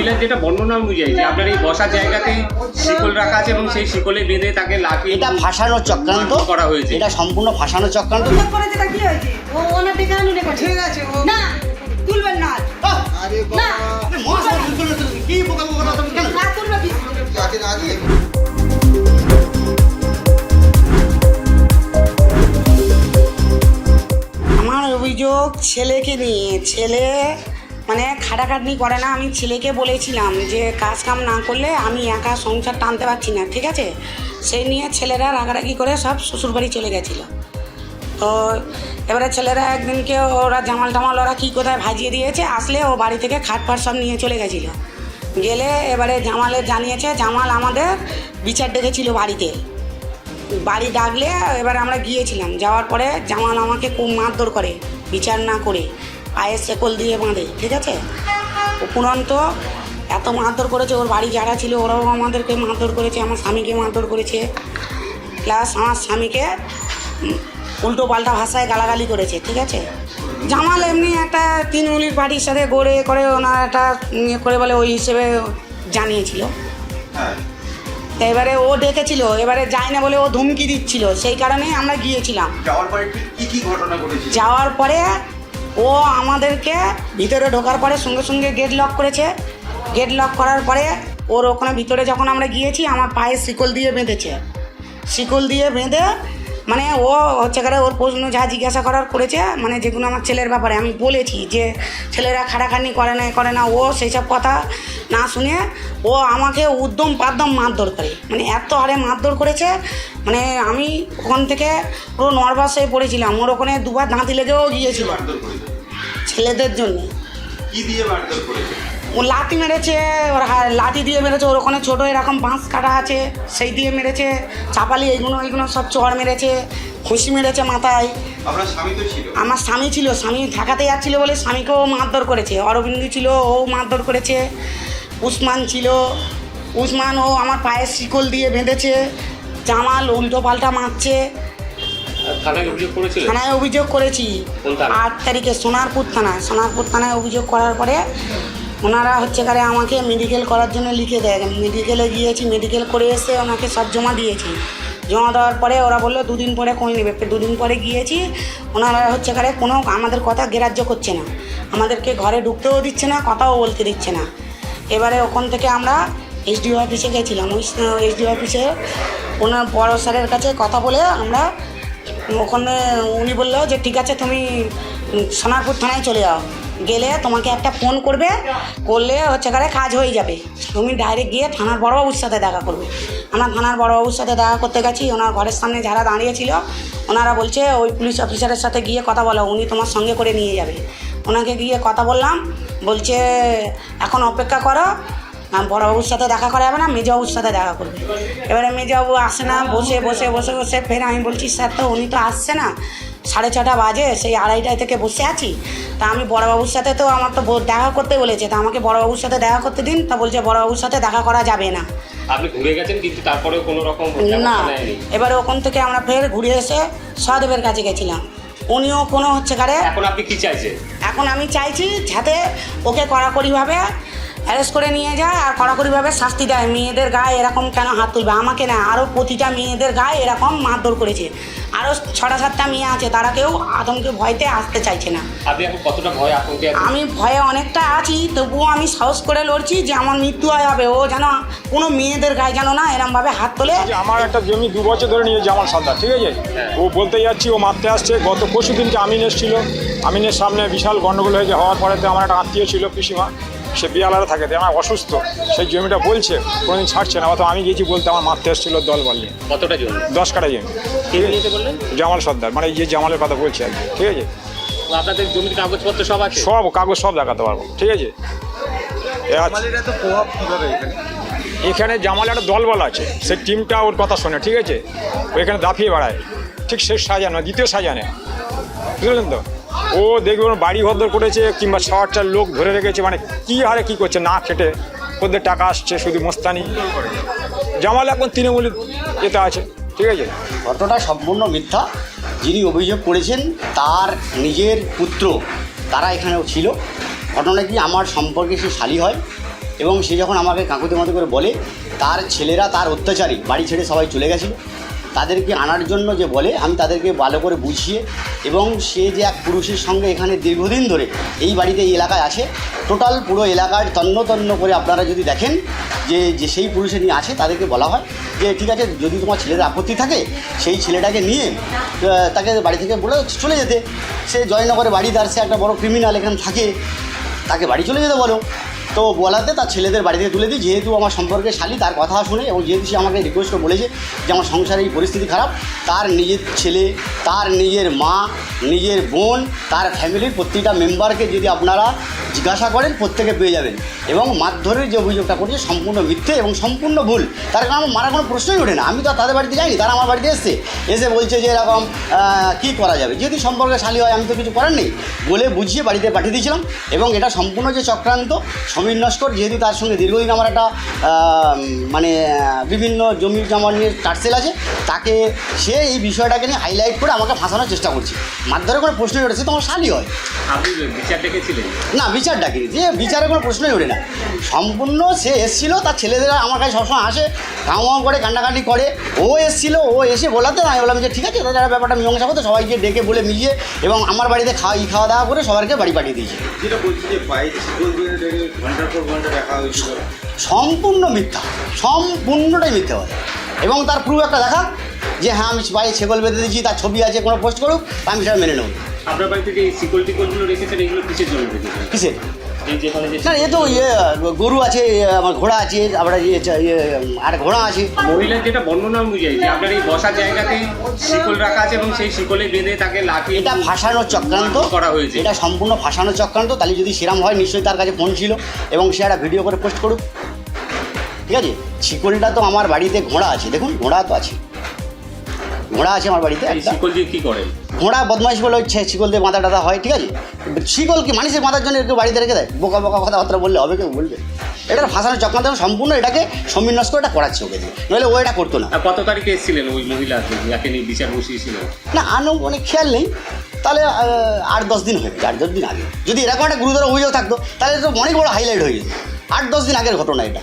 মহিলার যেটা বর্ণনা অনুযায়ী যে আপনার এই বসার জায়গাতে শিকল রাখা আছে এবং সেই শিকলে বেঁধে তাকে লাঠিয়ে এটা ভাসানোর চক্রান্ত করা হয়েছে। এটা সম্পূর্ণ ভাসানোর চক্রান্ত করেছে তা কি হয়েছে ও ওনার ডেকে আনুন। ঠিক আছে ও না তুলবেন না। আরে না বাবা কি বোকা বোকা কথা বলছেন? না তুলবে কি? না দিয়ে আমার অভিযোগ ছেলেকে নিয়ে ছেলে মানে খাটাখাটনি করে না, আমি ছেলেকে বলেছিলাম যে কাজ কাম না করলে আমি একা সংসার টানতে পারছি না, ঠিক আছে? সেই নিয়ে ছেলেরা রাগারাগি করে সব শ্বশুরবাড়ি চলে গেছিল। তো এবারে ছেলেরা একদিনকে ওরা জামাল টামাল ওরা কী কোথায় ভাজিয়ে দিয়েছে, আসলে ও বাড়ি থেকে খাট ফাট সব নিয়ে চলে গেছিল। গেলে এবারে জামালের জানিয়েছে, জামাল আমাদের বিচার ডেকেছিল বাড়িতে। বাড়ি ডাকলে এবার আমরা গিয়েছিলাম, যাওয়ার পরে জামাল আমাকে খুব মারধর করে, বিচার না করে। পায়ে শেকল দিয়ে বাঁধে ঠিক আছে? উপরন্ত এত মারধর করেছে ওর বাড়ি যারা ছিল ওরাও আমাদেরকে মারধর করেছে আমার স্বামীকে মারধর করেছে। প্লাস আমার স্বামীকে উল্টো পাল্টা ভাষায় গালাগালি করেছে ঠিক আছে? জামাল এমনি একটা তিন তৃণমূলের পার্টির সাথে গড়ে করে ওনার একটা ইয়ে করে বলে ওই হিসেবে জানিয়েছিল। তা এবারে ও ডেকেছিল এবারে যায় না বলে ও ধুমকি দিচ্ছিল সেই কারণে আমরা গিয়েছিলাম। যাওয়ার পরে ও আমাদেরকে ভিতরে ঢোকার পরে সঙ্গে সঙ্গে গেট লক করেছে। গেট লক করার পরে ওর ওখানে ভিতরে যখন আমরা গিয়েছি, আমার পায়ে শিকল দিয়ে বেঁধেছে। শিকল দিয়ে বেঁধে মানে ও হচ্ছে করে ওর প্রশ্ন যা জিজ্ঞাসা করার করেছে মানে যেগুলো আমার ছেলের ব্যাপারে আমি বলেছি যে ছেলেরা খাটাখাটনি করে না করে না ও সেই সব কথা না শুনে ও আমাকে উদ্যম পাদ্যম মারধর করে মানে এত হারে মারধর করেছে মানে আমি ওখান থেকে পুরো নর্ভাস হয়ে পড়েছিলাম ওর ওখানে দুবার দাঁতি লেগেও গিয়েছিল ছেলেদের জন্য। কি দিয়ে মারধর করেছে? ও লাতি মেরেছে ওর লাঠি দিয়ে মেরেছে ওর ওখানে ছোটো এরকম বাঁশ কাটা আছে সেই দিয়ে মেরেছে চাপালি এইগুলো এইগুলো সব চড় মেরেছে খুশি মেরেছে মাথায়। আপনার স্বামী তো ছিল। আমার স্বামী ছিল স্বামী ঢাকাতে যাচ্ছিল বলে স্বামীকেও মারধর করেছে অরবিন্দু ছিল ও মারধর করেছে উসমান ছিল উসমান ও আমার পায়ে শিকল দিয়ে বেঁধেছে জামাল উল্টো পাল্টা মারছে। থানায় অভিযোগ করেছিলেন? থানায় অভিযোগ করেছি। আট তারিখে সোনারপুর থানায় সোনারপুর থানায় অভিযোগ করার পরে ওনারা হচ্ছে করে আমাকে মেডিকেল করার জন্য লিখে দেয়। মেডিকেলে গিয়েছি মেডিকেল করে এসে ওনাকে সব জমা দিয়েছি। জমা দেওয়ার পরে ওরা বলল, দুদিন পরে কই নেবে। দুদিন পরে গিয়েছি, ওনারা হচ্ছে করে কোনো আমাদের কথা গ্রাহ্য করছে না। আমাদেরকে ঘরে ঢুকতেও দিচ্ছে না, কথাও বলতে দিচ্ছে না। এবারে ওখান থেকে আমরা এসডিও অফিসে গেছিলাম। ওই এসডিও অফিসে ওনার বড় স্যারের কাছে কথা বলে আমরা ওখানে উনি বলল যে, ঠিক আছে, তুমি সোনারপুর থানায় চলে যাও। গেলে তোমাকে একটা ফোন করবে, করলে হচ্ছে করে কাজ হয়ে যাবে। তুমি ডাইরেক্ট গিয়ে থানার বড়বাবুর সাথে দেখা করবে। আমরা থানার বড়বাবুর সাথে দেখা করতে গেছি, ওনার ঘরের সামনে যারা দাঁড়িয়েছিল, ওনারা বলছে ওই পুলিশ অফিসারের সাথে গিয়ে কথা বলো, উনি তোমার সঙ্গে করে নিয়ে যাবে। ওনাকে গিয়ে কথা বললাম, বলছে, এখন অপেক্ষা করো বড়বাবুর সাথে দেখা করা যাবে না, মেজবাবুর সাথে দেখা করবে। এবারে মেজবাবু আসে না, বসে বসে বসে বসে, ফের আমি বলছি, স্যার তো উনি তো আসছে না। সাড়ে ছটা বাজে সেই আড়াইটায় থেকে বসে আছি। তা আমি বড়বাবুর সাথে তো আমার তো দেখা করতে বলেছে। তা আমাকে বড়বাবুর সাথে দেখা করতে দিন তা বলছে বড়বাবুর সাথে দেখা করা যাবে না। আপনি ঘুরে গেছেন কিন্তু তারপরেও কোনো রকম না এবারে ওখান থেকে আমরা ফের ঘুরে এসে সহদেবের কাছে গেছিলাম। উনিও কোনো হচ্ছে কারে এখন আপনি কি চাইছেন? এখন আমি চাইছি যাতে ওকে কড়াকড়িভাবে অ্যারেস্ট করে নিয়ে যায় আর কড়াকড়িভাবে শাস্তি দেয়। মেয়েদের গায়ে এরকম কেন হাত তুলবে? আমাকে না আরও প্রতিটা মেয়েদের গায়ে এরকম মারধর করেছে। আরও ছটা সাতটা মেয়ে আছে তারা কেউ আতঙ্কে ভয়তে আসতে চাইছে না। আপনি এখন কতটা ভয় আতঙ্কে আমি ভয়ে অনেকটা আছি তবুও আমি সাহস করে লড়ছি যে আমার মৃত্যু হয় হবে। ও যেন কোনো মেয়েদের গায়ে যেন না এরমভাবে হাত তোলে। যে আমার একটা জমি দু বছর ধরে নিয়ে জামাল সর্দার ঠিক আছে? ও বলতে যাচ্ছি ও মারতে আসছে। গত পরশু দিনকে আমিন এসেছিল আমিনের সামনে বিশাল গন্ডগোল হয়েছে। হওয়ার পরেতে আমার একটা আত্মীয় ছিল পিসিমা। সে বিয়ালারে থাকে তো আমার অসুস্থ সেই জমিটা বলছে কোনোদিন ছাড়ছে না অত আমি গেছি বলতে আমার মারতে এসেছিল দল বললে কতটা জমি? দশ কাটা জমি। কে নিয়েছে জামাল সর্দার মানে এই যে জামালের কথা বলছে আর কি, ঠিক আছে? আপনাদের জমির কাগজপত্র সব আছে? সব কাগজ সব দেখাতে পারব ঠিক আছে? আচ্ছা, এখানে? এখানে জামাল একটা দলবল আছে সেই টিমটা ওর কথা শোনে ঠিক আছে? ও এখানে দাফিয়ে বেড়ায় ঠিক শেষ সাজানো দ্বিতীয় সাজানে বুঝলেন তো? ও দেখবে ওর বাড়ি ভদ্র করেছে কিংবা চার লোক ধরে রেখেছে মানে কি হারে কি করছে, না খেটে ওদের টাকা আসছে শুধু মোস্তানি। জামাল এখন তৃণমূলের এতে আছে, ঠিক আছে? ঘটনাটা সম্পূর্ণ মিথ্যা। যিনি অভিযোগ করেছেন, তার নিজের পুত্র, তারা এখানেও ছিল। ঘটনা কি আমার সম্পর্কে সে শালি হয়? এবং সে যখন আমাকে কাকুতে মতো করে বলে, তার ছেলেরা তার অত্যাচারী, বাড়ি ছেড়ে সবাই চলে গেছিল। তাদেরকে আনার জন্য যে বলে, আমি তাদেরকে ভালো করে বুঝিয়ে এবং সে যে এক পুরুষের সঙ্গে এখানে দীর্ঘদিন ধরে এই বাড়িতে এই এলাকায় আছে টোটাল পুরো এলাকার তন্ন তন্ন করে আপনারা যদি দেখেন যে যে সেই পুরুষে নিয়ে আছে, তাদেরকে বলা হয় যে, ঠিক আছে, যদি তোমার ছেলের আপত্তি থাকে, সেই ছেলেটাকে নিয়ে তাকে বাড়ি থেকে বলে চলে যেতে। সে জয়নগরে বাড়ি, তার সে একটা বড় ক্রিমিনাল এখানে থাকে, তাকে বাড়ি চলে যেতে বলো। তো বলাতে তার ছেলেদের বাড়ি থেকে তুলে দিই। যেহেতু আমার সম্পর্কে শালি, তার কথা শুনে এবং যেহেতু সে আমাকে রিকোয়েস্ট করে বলেছে যে আমার সংসারে এই পরিস্থিতি খারাপ, তার নিজের ছেলে, তার নিজের মা, নিজের বোন, তার ফ্যামিলির প্রতিটা মেম্বারকে যদি আপনারা জিজ্ঞাসা করেন, প্রত্যেকে পেয়ে যাবেন। এবং মারধরের যে অভিযোগটা করছে, সম্পূর্ণ মিথ্যে এবং সম্পূর্ণ ভুল। তার কারণ আমার মারা কোনো প্রশ্নই ওঠে না। আমি তো তাদের বাড়িতে যাইনি, তারা আমার বাড়িতে এসছে। এসে বলছে যে এরকম কী করা যাবে? যেহেতু সম্পর্কে শালি হয়, আমি তো কিছু করার নেই। বলে বুঝিয়ে বাড়িতে পাঠিয়ে দিয়েছিলাম। এবং এটা সম্পূর্ণ যে চক্রান্ত, সমীর নস্কর, যেহেতু তার সঙ্গে দীর্ঘদিন আমার একটা মানে বিভিন্ন জমি জমা নিয়ে টার্সেল আছে, তাকে সে এই বিষয়টাকে নিয়ে হাইলাইট করে আমাকে ফাঁসানোর চেষ্টা করছে। মারধরে কোনো প্রশ্নই ওঠেছে তোমার শালি হয়। না বিচার ডাকিনি। যে বিচারে কোনো প্রশ্নই ওঠে না। সম্পূর্ণ সে এসছিল তার ছেলেদের আমার কাছে সবসময় আসে গাঁ করে কান্নাকাটি করে। ও এসছিল ও এসে বলাতে আমি বললাম যে ঠিক আছে তাদের ব্যাপারটা মীমাংসা করতে সবাইকে ডেকে বলে মিলিয়ে এবং আমার বাড়িতে খাওয়া খাওয়া দাওয়া করে সবাইকে বাড়ি পাঠিয়ে দিয়েছি। সম্পূর্ণ মিথ্যা। সম্পূর্ণটাই মিথ্যা হয় এবং তার প্রুফ একটা দেখা যে হ্যাঁ আমি বাড়ি ছেগল বেঁধে দিয়েছি তার ছবি আছে কোনো পোস্ট করুক আমি সেটা মেনে নেব। আপনার বাড়িতে যে টিকলগুলো রেখেছেন এগুলো কিসের জন্য রেখেছেন? কিসের? না এ তো ইয়ে গরু আছে আমার ঘোড়া আছে আবার ইয়ে ইয়ে, আর ঘোড়া আছে। মহিলার যেটা বর্ণনা অনুযায়ী যে আপনার এই বসার জায়গাতে শিকল রাখা আছে এবং সেই শিকলে বেঁধে তাকে লাঠি এটা ফাঁসানোর চক্রান্ত। করা হয়েছে। এটা সম্পূর্ণ ফাঁসানোর চক্রান্ত। তাহলে যদি সেরাম হয় নিশ্চয়ই তার কাছে ফোন ছিল এবং সে একটা ভিডিও করে পোস্ট করুক। ঠিক আছে? শিকলটা তো আমার বাড়িতে ঘোড়া আছে। দেখুন ঘোড়া তো আছে। ঘোড়া আছে আমার বাড়িতে এই একটা। শিকল দিয়ে কি করেন? ঘোড়া বদমাইশ বলে হচ্ছে শিকল দিয়ে মাথা টাথা হয় ঠিক আছে? শিকল কি মানুষের মাথার জন্য কেউ বাড়িতে রেখে দেয়? বোকা বোকা কথাবার্তা বললে হবে কেউ বলবে? এটা ফাঁসানোর চক্রান্ত সম্পূর্ণ এটাকে সমীর নস্কর এটা করাচ্ছে ওকে দিয়ে। নইলে ও এটা করতো না। কত তারিখে এসেছিলেন ওই মহিলা যাকে নিয়ে বিচার বসিয়েছিলেন না আনো অনেক খেয়াল নেই। তাহলে আট দশ দিন হয়ে গেছে আট দশ দিন আগে। যদি এরকম একটা গুরুতর অভিযোগ থাকতো তাহলে তো অনেক বড় হাইলাইট হয়ে যেত। আট দশ দিন আগের ঘটনা এটা।